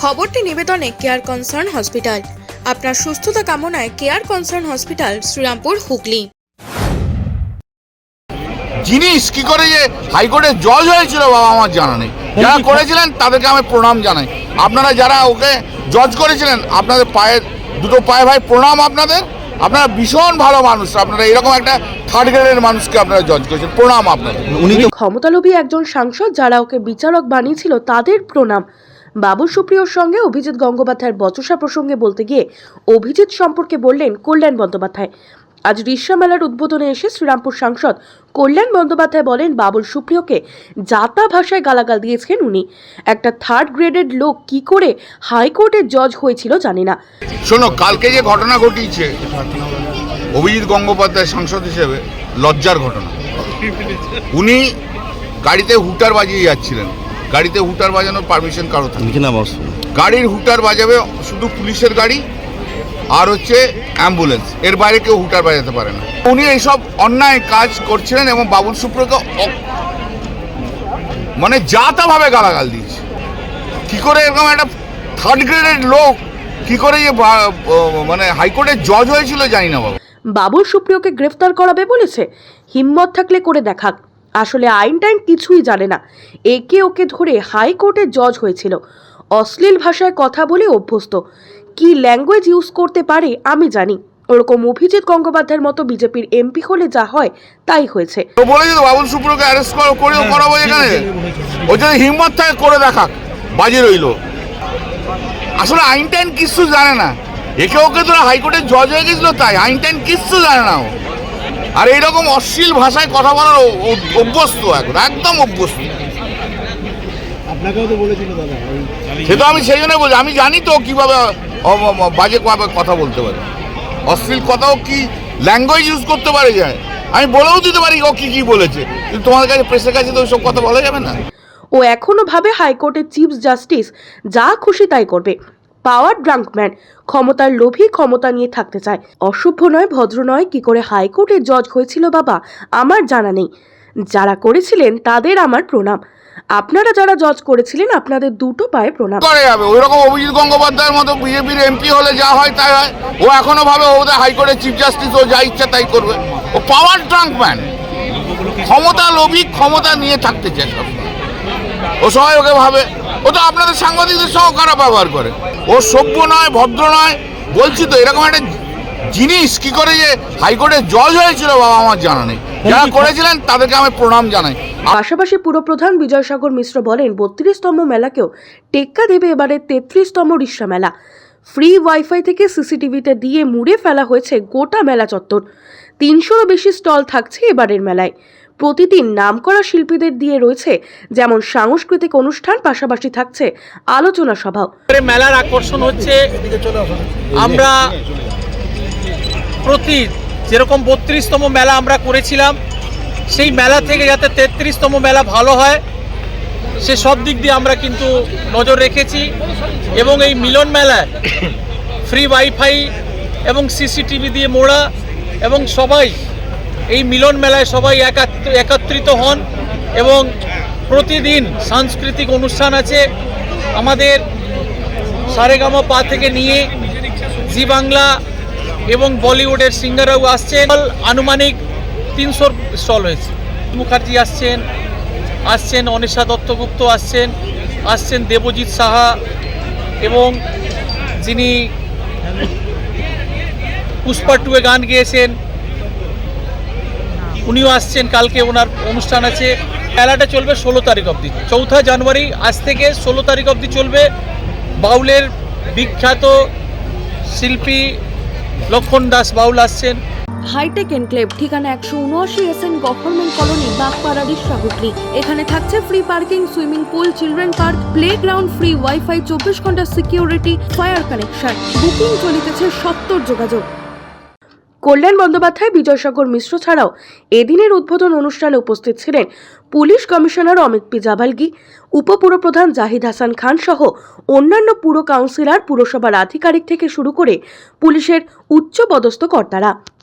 খবরটি নিবেদনে care concern hospital আপনার সুস্থতা কামনায় care concern hospital Shrirampur Hooghly. জিনিস কি করে যে হাইকোর্টে জজ হয়েছিল বাবা আমার জানা নেই। যারা করেছিলেন তাদেরকে আমি প্রণাম জানাই। আপনারা যারা ওকে জজ করেছিলেন আপনাদের পায়ে দুটো পায়ে ভাই প্রণাম আপনাদের। আপনারা ভীষণ ভালো মানুষ। আপনারা এরকম একটা থার্ড গ্রেডের মানুষকে আপনারা জজ করেছেন। প্রণাম আপনাদের। উনি ক্ষমতালোভী একজন সাংসদ যারা ওকে বিচারক বানিয়েছিল তাদের প্রণাম। বাবু সুপ্রিয়র সঙ্গে অভিজিৎ গঙ্গোপাধ্যায়ের বচসা প্রসঙ্গে বলতে গিয়ে অভিজিৎ সম্পর্কে বললেন কল্যাণ বন্দ্যোপাধ্যায়। আজ রিক্সা মেলার উদ্বোধনে এসে শ্রীরামপুর সাংসদ কল্যাণ বন্দ্যোপাধ্যায় বলেন বাবুল সুপ্রিয়কে জাতা ভাষায় গালাগাল দিয়েছেন উনি। একটা থার্ড গ্রেডেড লোক কি করে হাইকোর্টের জজ হয়েছিল জানি না। শোনো, কালকে যে ঘটনা ঘটিয়েছে, অভিজিৎ গঙ্গোপাধ্যায় সাংসদ হিসেবে লজ্জার ঘটনা। উনি গাড়িতে হুটার বাজিয়ে যাচ্ছিলেন। গাড়িতে হুটার বাজানোর পারমিশন কারও থাকে না। বস গাড়ির হুটার বাজাবে শুধু পুলিশের গাড়ি আর হচ্ছে অ্যাম্বুলেন্স এর বাইরে কেউ হুটার বাজাতে পারে না। উনি এইসব অন্যায় কাজ করছিলেন এবং বাবুল সুপ্রকে মানে যা তা ভাবে গালাগাল দিয়েছে। কি করে এরকম একটা থার্ড গ্রেডের লোক কি করে যে মানে হাইকোর্টের জজ হয়েছিল জানি না বাবা। বাবুল সুপ্রিয়কে গ্রেফতার করাবে বলেছে। হিম্মত থাকলে করে দেখাক। আসলে আইন টাইন কিছুই জানে না। একে ওকে ধরে হাইকোর্টে জজ হয়েছিল। অশ্লীল ভাষায় কথা বলে অভ্যস্ত। কি ল্যাঙ্গুয়েজ ইউজ করতে পারে আমি জানি। ওরকম অভিজিৎ গঙ্গোপাধ্যায়ের মতো বিজেপির এমপি হলে যা হয় তাই হয়েছে। বলেছে বাবুল সুপ্রকে অ্যারেস্ট করেও করাবো এখানে। ও যদি হিম্মত থাকে করে দেখাক বাজে রইল। আসলে আইন টাইন কিচ্ছু জানে না। একে ওকে তোরা হাইকোর্টের জজ হয়ে গেছিল তাই আইন টাইন কিচ্ছু জানে না ও। আর এইরকম অশ্লীল ভাষায় কথা বলার অভ্যস্ত এখন একদম অভ্যস্ত। আপনাকেও তো বলেছিল দাদা ওই সে তো আমি সেই জন্য বলছি আমি জানি তো কীভাবে বাজে কথা বলতে পারে। অশ্লীল কথাও কি ল্যাঙ্গুয়েজ ইউজ করতে পারে যায়? আমি বলেও দিতে পারি ও কি কি বলেছে কিন্তু তোমার কাছে প্রেসের কাছে তো সব কথা বলা যাবে না। ও এখনও ভাবে হাইকোর্টের চিফ জাস্টিস যা খুশি তাই করবে। পাওয়ার ড্রাঙ্কম্যান ক্ষমতার লোভী ক্ষমতা নিয়ে থাকতে চায়। অসভ্য নয়, ভদ্র নয়, কি করে হাইকোর্টের জজ হয়েছিল বাবা, আমার জানা নেই। যারা করেছিলেন তাদের আমার প্রণাম। আপনারা যারা জজ করেছিলেন, আপনাদের দুটো পায়ে প্রণাম। করে যাবে। ওই রকম অভিজিৎ গঙ্গোপাধ্যায়ের মতো বিজেপির এমপি হলে যা হয় তাই হয়। ও এখনও ভাবে ওদের হাইকোর্টের চিফ জাস্টিস, ও যা ইচ্ছা তাই করবে। ও পাওয়ার ট্রাঙ্ক ম্যান। ক্ষমতা লোভী ক্ষমতা নিয়ে থাকতে চায় সব ও ওকে ভাবে। ও তো আপনাদের সাংবাদিকদের সহ খারাপ ব্যবহার করে। ও সভ্য নয় ভদ্র নয় বলছি তো এরকম একটা জিনিস কি করে যে হাইকোর্টের জজ হয়েছিল বাবা আমার জানা নেই। যারা করেছিলেন তাদেরকে আমি প্রণাম জানাই। পাশাপাশি পুরপ্রধান বিজয়সাগর মিশ্র বলেন বত্রিশতম মেলাকেও টেক্কা দেবে এবারে তেত্রিশতম রিক্সা মেলা। ফ্রি ওয়াইফাই থেকে সিসিটিভিতে দিয়ে মুড়ে ফেলা হয়েছে গোটা মেলা চত্বর। তিনশোরও বেশি স্টল থাকছে এবারের মেলায়। প্রতিদিন নামকরা শিল্পীদের দিয়ে রয়েছে যেমন সাংস্কৃতিক অনুষ্ঠান, পাশাপাশি থাকছে আলোচনা সভাও মেলার আকর্ষণ হচ্ছে আমরা প্রতি যেরকম বত্রিশতম মেলা আমরা করেছিলাম, সেই মেলা থেকে যাতে তেত্রিশতম মেলা ভালো হয়, সে সব দিক দিয়ে আমরা কিন্তু নজর রেখেছি এবং এই মিলন মেলায় ফ্রি ওয়াইফাই এবং সিসিটিভি দিয়ে মোড়া এবং সবাই এই মিলন মেলায় সবাই একাত্র- একত্রিত হন এবং প্রতিদিন সাংস্কৃতিক অনুষ্ঠান আছে। আমাদের সারেগামা পা থেকে নিয়ে জি বাংলা এবং বলিউডের সিঙ্গাররাও আসছেন। আনুমানিক তিনশোর স্টল হয়েছে। মুখার্জি আসছেন আসছেন, অনিশা দত্তগুপ্ত আসছেন আসছেন দেবজিৎ সাহা এবং যিনি পুষ্পা টুয়ে গান গেয়েছেন। উনিও আসছেন, কালকে ওনার অনুষ্ঠান আছে। মেলাটা চলবে ষোলো তারিখ অবধি। চৌঠা জানুয়ারি, আজ থেকে ষোলো তারিখ অবধি চলবে বাউলের বিখ্যাত শিল্পী লক্ষণ দাস বাউল আসছেন। হাইটেক এনক্লেভ ঠিকানা একশো উনআশি S N government colony Bagpara রিক্সা এখানে থাকছে free parking swimming pool children park play ground free wifi চব্বিশ ঘণ্টা সিকিউরিটি ফায়ার কানেকশন বুকিং চলিতেছে সত্তর যোগাযোগ। কল্যাণ বন্দ্যোপাধ্যায়, বিজয়সাগর মিশ্র ছাড়াও এদিনের উদ্বোধন অনুষ্ঠানে উপস্থিত ছিলেন police commissioner Amit P Javalgi উপপুরপ্রধান Zahid Hasan Khan সহ অন্যান্য পুর কাউন্সিলর, পুরসভার আধিকারিক থেকে শুরু করে পুলিশের উচ্চ পদস্থ কর্তারা।